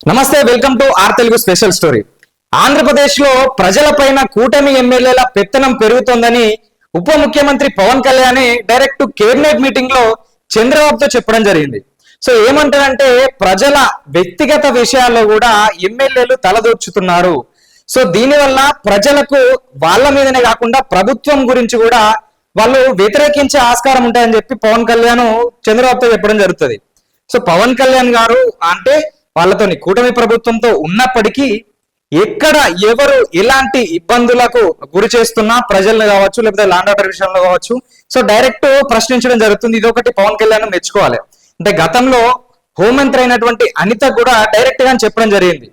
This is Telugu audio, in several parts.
నమస్తే welcome to our Telugu special story. ఆంధ్రప్రదేశ్లో ప్రజలపైన కూటమి ఎమ్మెల్యేల పెత్తనం పెరుగుతోందని ఉప ముఖ్యమంత్రి పవన్ కళ్యాణ్ డైరెక్ట్ కేబినెట్ మీటింగ్లో చంద్రబాబుతో చెప్పడం జరిగింది. సో ఏమంటారంటే ప్రజల వ్యక్తిగత విషయాల్లో కూడా ఎమ్మెల్యేలు తలదూర్చుతున్నారు. సో దీనివల్ల ప్రజలకు వాళ్ళ మీదనే కాకుండా ప్రభుత్వం గురించి కూడా వాళ్ళు వ్యతిరేకించే ఆస్కారం ఉంటాయని చెప్పి పవన్ కళ్యాణ్ చంద్రబాబుతో చెప్పడం జరుగుతుంది. సో పవన్ కళ్యాణ్ గారు అంటే వాళ్ళతోని కూటమి ప్రభుత్వంతో ఉన్నప్పటికీ ఎక్కడ ఎవరు ఎలాంటి ఇబ్బందులకు గురి చేస్తున్నా ప్రజలను కావచ్చు లేకపోతే లాండ్ ఆర్డర్ విషయంలో కావచ్చు సో డైరెక్ట్ ప్రశ్నించడం జరుగుతుంది. ఇది ఒకటి పవన్ కళ్యాణ్ మెచ్చుకోవాలి. అంటే గతంలో హోంమంత్రి అయినటువంటి అనిత కూడా డైరెక్ట్గా చెప్పడం జరిగింది.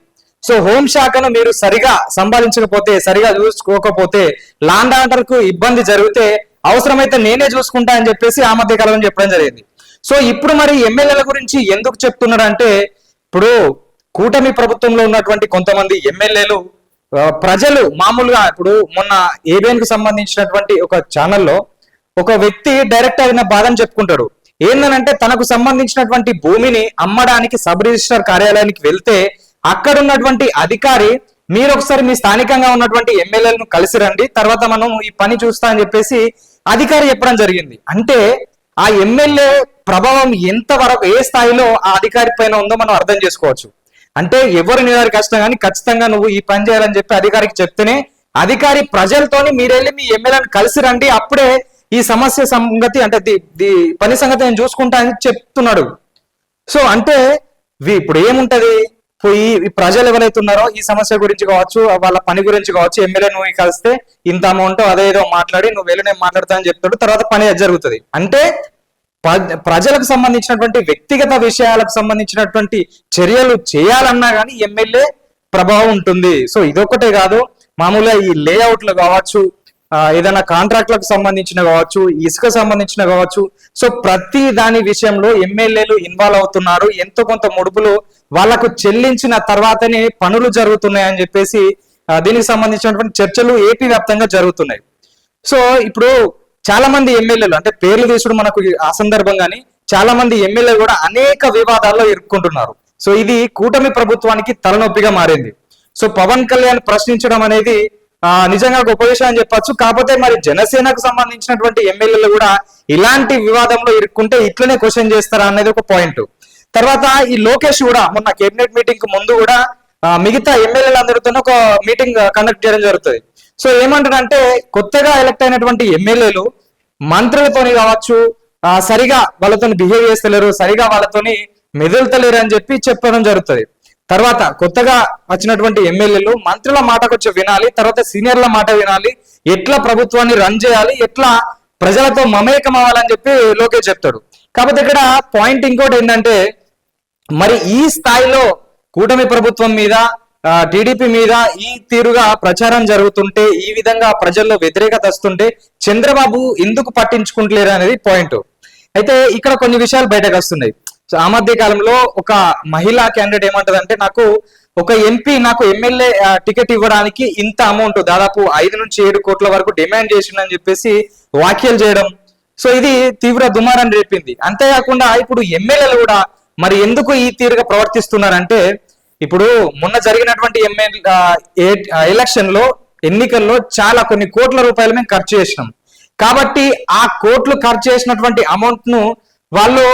సో హోం శాఖను మీరు సరిగా సంపాదించకపోతే సరిగా చూసుకోకపోతే లాండ్ ఆర్డర్కు ఇబ్బంది జరిగితే అవసరమైతే నేనే చూసుకుంటా అని చెప్పేసి ఆ మధ్య కాలంలో చెప్పడం జరిగింది. సో ఇప్పుడు మరి ఎమ్మెల్యేల గురించి ఎందుకు చెప్తున్నాడు అంటే ఇప్పుడు కూటమి ప్రభుత్వంలో ఉన్నటువంటి కొంతమంది ఎమ్మెల్యేలు ప్రజలు మామూలుగా ఇప్పుడు మొన్న ఏబిఎన్కు సంబంధించినటువంటి ఒక ఛానల్లో ఒక వ్యక్తి డైరెక్ట్ అయిన బాధని చెప్పుకుంటాడు. ఏందనంటే తనకు సంబంధించినటువంటి భూమిని అమ్మడానికి సబ్ రిజిస్టర్ కార్యాలయానికి వెళ్తే అక్కడ ఉన్నటువంటి అధికారి మీరు ఒకసారి మీ స్థానికంగా ఉన్నటువంటి ఎమ్మెల్యేలను కలిసి రండి తర్వాత మనం ఈ పని చూస్తా అని చెప్పేసి అధికారి చెప్పడం జరిగింది. అంటే ఆ ఎమ్మెల్యే ప్రభావం ఎంత వరకు ఏ స్థాయిలో ఆ అధికారి పైన ఉందో మనం అర్థం చేసుకోవచ్చు. అంటే ఎవరు నిరారి కష్టం కానీ ఖచ్చితంగా నువ్వు ఈ పని చేయాలని చెప్పి అధికారికి చెప్తేనే అధికారి ప్రజలతోని మీరెళ్ళి మీ ఎమ్మెల్యేని కలిసి రండి అప్పుడే ఈ సమస్య సంగతి అంటే ది- పని సంగతి నేను చూసుకుంటా అని చెప్తున్నాడు. సో అంటే ఇప్పుడు ఏముంటది? పోయి ఈ ప్రజలు ఎవరైతే ఉన్నారో ఈ సమస్య గురించి కావచ్చు వాళ్ళ పని గురించి కావచ్చు ఎమ్మెల్యే నువ్వు కలిస్తే ఇంత అమౌంట్ అదేదో మాట్లాడి నువ్వు వెళ్ళి నేను మాట్లాడతా అని చెప్తాడు తర్వాత పని అది జరుగుతుంది. అంటే ప్రజలకు సంబంధించినటువంటి వ్యక్తిగత విషయాలకు సంబంధించినటువంటి చర్యలు చేయాలన్నా కానీ ఎమ్మెల్యే ప్రభావం ఉంటుంది. సో ఇదొక్కటే కాదు మామూలుగా ఈ లేఅవుట్లు కావచ్చు ఏదైనా కాంట్రాక్ట్లకు సంబంధించిన కావచ్చు ఇసుక సంబంధించిన కావచ్చు. సో ప్రతి దాని విషయంలో ఎమ్మెల్యేలు ఇన్వాల్వ్ అవుతున్నారు. ఎంతో కొంత ముడుపులు వాళ్ళకు చెల్లించిన తర్వాతనే పనులు జరుగుతున్నాయని చెప్పేసి దీనికి సంబంధించినటువంటి చర్చలు ఏపీ వ్యాప్తంగా జరుగుతున్నాయి. సో ఇప్పుడు చాలా మంది ఎమ్మెల్యేలు అంటే పేర్లు తీసుడు మనకు ఆ సందర్భంగాని చాలా మంది ఎమ్మెల్యేలు కూడా అనేక వివాదాల్లో ఇరుక్కుంటున్నారు. సో ఇది కూటమి ప్రభుత్వానికి తలనొప్పిగా మారింది. సో పవన్ కళ్యాణ్ ప్రశ్నించడం అనేది నిజంగా గొప్ప విషయం అని చెప్పొచ్చు. కాకపోతే మరి జనసేనకు సంబంధించినటువంటి ఎమ్మెల్యేలు కూడా ఇలాంటి వివాదంలో ఇరుక్కుంటే ఇట్లనే క్వశ్చన్ చేస్తారా అనేది ఒక పాయింట్. తర్వాత ఈ లోకేష్ కూడా మొన్న కేబినెట్ మీటింగ్కు ముందు కూడా మిగతా ఎమ్మెల్యేలు అందరితో ఒక మీటింగ్ కండక్ట్ చేయడం జరుగుతుంది. సో ఏమంటారంటే కొత్తగా ఎలక్ట్ అయినటువంటి ఎమ్మెల్యేలు మంత్రులతోని కావచ్చు సరిగా వాళ్ళతో బిహేవ్ చేస్తలేరు సరిగా వాళ్ళతోని మెదులుతలేరు అని చెప్పి చెప్పడం జరుగుతుంది. తర్వాత కొత్తగా వచ్చినటువంటి ఎమ్మెల్యేలు మంత్రుల మాట కొంచెం వినాలి తర్వాత సీనియర్ల మాట వినాలి ఎట్లా ప్రభుత్వాన్ని రన్ చేయాలి ఎట్లా ప్రజలతో మమేకం అవ్వాలని చెప్పి లోకేష్ చెప్తాడు. కాకపోతే ఇక్కడ పాయింట్ ఇంకోటి ఏంటంటే మరి ఈ స్థాయిలో కూటమి ప్రభుత్వం మీద టీడీపీ మీద ఈ తీరుగా ప్రచారం జరుగుతుంటే ఈ విధంగా ప్రజల్లో వ్యతిరేకత వస్తుంటే చంద్రబాబు ఎందుకు పట్టించుకుంటలేరు అనేది పాయింట్. అయితే ఇక్కడ కొన్ని విషయాలు బయటకు వస్తున్నాయి. సో ఆ మధ్య కాలంలో ఒక మహిళా క్యాండిడేట్ ఏమంటదంటే నాకు ఒక ఎంపీ నాకు ఎమ్మెల్యే టికెట్ ఇవ్వడానికి ఇంత అమౌంట్ దాదాపు ఐదు నుంచి ఏడు కోట్ల వరకు డిమాండ్ చేసిండని చెప్పేసి వ్యాఖ్యలు చేయడం. సో ఇది తీవ్ర దుమారం రేపింది అంతేకాకుండా ఇప్పుడు ఎమ్మెల్యేలు కూడా మరి ఎందుకు ఈ తీరుగా ప్రవర్తిస్తున్నారంటే ఇప్పుడు మొన్న జరిగినటువంటి ఎమ్మెల్యే ఎలక్షన్లో ఎన్నికల్లో చాలా కొన్ని కోట్ల రూపాయలు మేము ఖర్చు చేసినాం. కాబట్టి ఆ కోట్లు ఖర్చు చేసినటువంటి అమౌంట్ను వాళ్ళు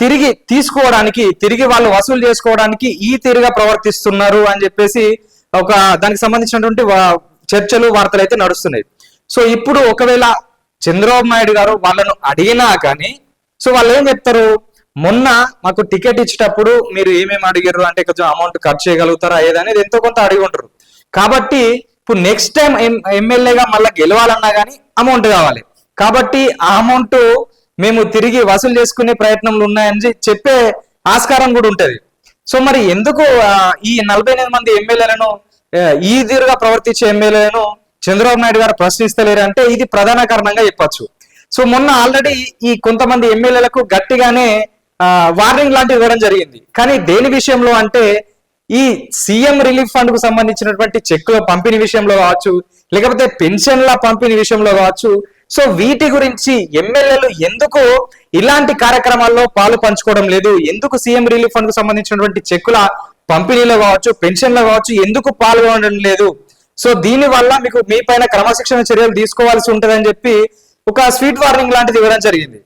తిరిగి తీసుకోవడానికి తిరిగి వాళ్ళు వసూలు చేసుకోవడానికి ఈ తీరుగా ప్రవర్తిస్తున్నారు అని చెప్పేసి ఒక దానికి సంబంధించినటువంటి చర్చలు వార్తలు అయితే నడుస్తున్నాయి. సో ఇప్పుడు ఒకవేళ చంద్రబాబు నాయుడు గారు వాళ్ళను అడిగినా కానీ సో వాళ్ళు ఏం చెప్తారు? మొన్న మాకు టికెట్ ఇచ్చేటప్పుడు మీరు ఏమేమి అడిగారు? అంటే కొంచెం అమౌంట్ ఖర్చు చేయగలుగుతారా? ఏదనేది ఎంతో కొంత అడిగి ఉంటారు. కాబట్టి ఇప్పుడు నెక్స్ట్ టైం ఎమ్మెల్యేగా మళ్ళీ గెలవాలన్నా కానీ అమౌంట్ కావాలి. కాబట్టి ఆ అమౌంట్ మేము తిరిగి వసూలు చేసుకునే ప్రయత్నంలో ఉన్నాయని చెప్పే ఆస్కారం కూడా ఉంటుంది. సో మరి ఎందుకు ఈ నలభై ఎనిమిది మంది ఎమ్మెల్యేలను ఈ తీరుగా ప్రవర్తించే ఎమ్మెల్యేలను చంద్రబాబు నాయుడు గారు ప్రశ్నిస్తలేరు అంటే ఇది ప్రధాన కారణంగా చెప్పచ్చు. సో మొన్న ఆల్రెడీ ఈ కొంతమంది ఎమ్మెల్యేలకు గట్టిగానే వార్నింగ్ లాంటివి ఇవ్వడం జరిగింది. కానీ దేని విషయంలో అంటే ఈ సీఎం రిలీఫ్ ఫండ్కు సంబంధించినటువంటి చెక్కుల పంపిణీ విషయంలో కావచ్చు లేకపోతే పెన్షన్ల పంపిణీ విషయంలో కావచ్చు సో వీటి గురించి ఎమ్మెల్యేలు ఎందుకు ఇలాంటి కార్యక్రమాల్లో పాలు పంచుకోవడం లేదు? ఎందుకు సీఎం రిలీఫ్ ఫండ్కు సంబంధించినటువంటి చెక్కుల పంపిణీలో కావచ్చు పెన్షన్లో కావచ్చు ఎందుకు పాల్గొనడం లేదు? సో దీని వల్ల మీకు మీ పైన క్రమశిక్షణ చర్యలు తీసుకోవాల్సి ఉంటుందని చెప్పి ఒక స్వీట్ వార్నింగ్ లాంటిది ఇవ్వడం జరిగింది.